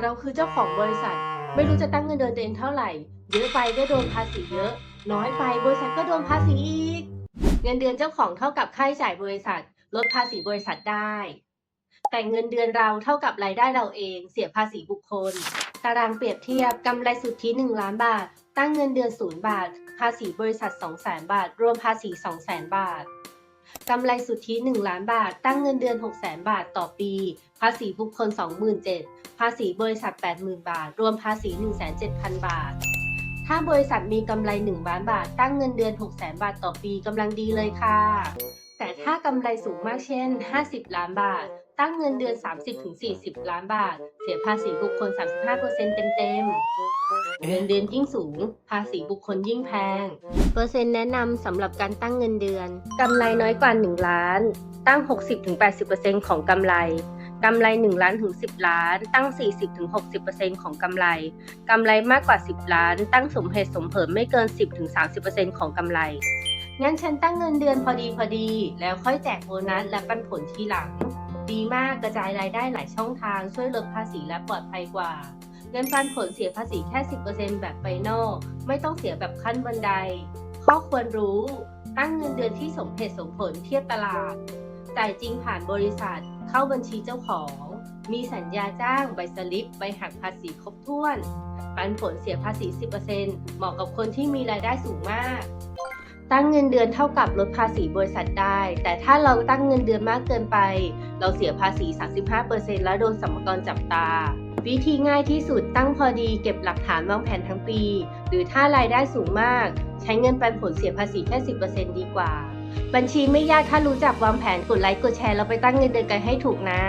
เราคือเจ้าของบริษัท ไม่รู้จะตั้งเงินเดือนตัวเองเท่าไหร่ เยอะไปก็โดนภาษีเยอะ น้อยไปบริษัทก็โดนภาษีอีก เงินเดือนเจ้าของเท่ากับค่าใช้จ่ายบริษัท ลดภาษีบริษัทได้ แต่เงินเดือนเราเท่ากับรายได้เราเอง เสียภาษีบุคคล ตารางเปรียบเทียบกำไรสุทธิ1ล้านบาท ตั้งเงินเดือน0บาท ภาษีบริษัท2 0 0 0 0 0 บาท รวมภาษี2 0 0 0 0 0 บาท กำไรสุทธิ 1 ล้านบาท ตั้งเงินเดือน 6 0แสนบาทต่อปี ภาษีบุคคล 27,000 ภาษีบริษัท 80,000 บาท รวมภาษี107,000 บาท ถ้าบริษัทมีกำไร 1 ล้านบาท ตั้งเงินเดือน 6 0แสนบาทต่อปีกำลังดีเลยค่ะ แต่ถ้ากำไรสูงมากเช่น 50 ล้านบาท ตั้งเงินเดือน 30-40 ล้านบาท เสียภาษีบุคคล 35%เต็มๆ เงินเดือนยิ่งสูง ภาษีบุคคลยิ่งแพง เปอร์เซ็นต์แนะนำสำหรับการตั้งเงินเดือน กำไรน้อยกว่า 1 ล้าน ตั้ง 60-80%ของกำไรกำไร 1 ล้านถึง 10 ล้าน ตั้ง 40-60%ของกำไร กำไรมากกว่า 10 ล้าน ตั้งสมเหตุสมผลไม่เกิน 10-30%ของกำไร งั้นฉันตั้งเงินเดือนพอดีพอดี แล้วค่อยแจกโบนัสและปันผลทีหลัง ดีมากกระจายรายได้หลายช่องทาง ช่วยลดภาษีและปลอดภัยกว่า เงินปันผลเสียภาษีแค่ 10%แบบไฟนอลไม่ต้องเสียแบบขั้นบันได ข้อควรรู้ ตั้งเงินเดือนที่สมเหตุสมผลเทียบตลาด จ่ายจริงผ่านบริษัท เข้าบัญชีเจ้าของ มีสัญญาจ้างใบสลิปใบหักภาษีครบถ้วน ปันผลเสียภาษี 10%เหมาะกับคนที่มีรายได้สูงมาก ตั้งเงินเดือนเท่ากับลดภาษีบริษัทได้ แต่ถ้าเราตั้งเงินเดือนมากเกินไป เราเสียภาษี 35%และโดนสมรกรจับตา วิธีง่ายที่สุดตั้งพอดีเก็บหลักฐานวางแผนทั้งปี หรือถ้ารายได้สูงมาก ใช้เงินปันผลเสียภาษีแค่ 10%ดีกว่า บัญชีไม่ยากถ้ารู้จักวางแผนกดไลค์กดแชร์แล้วไปตั้งเงินเดือนกันให้ถูกนะ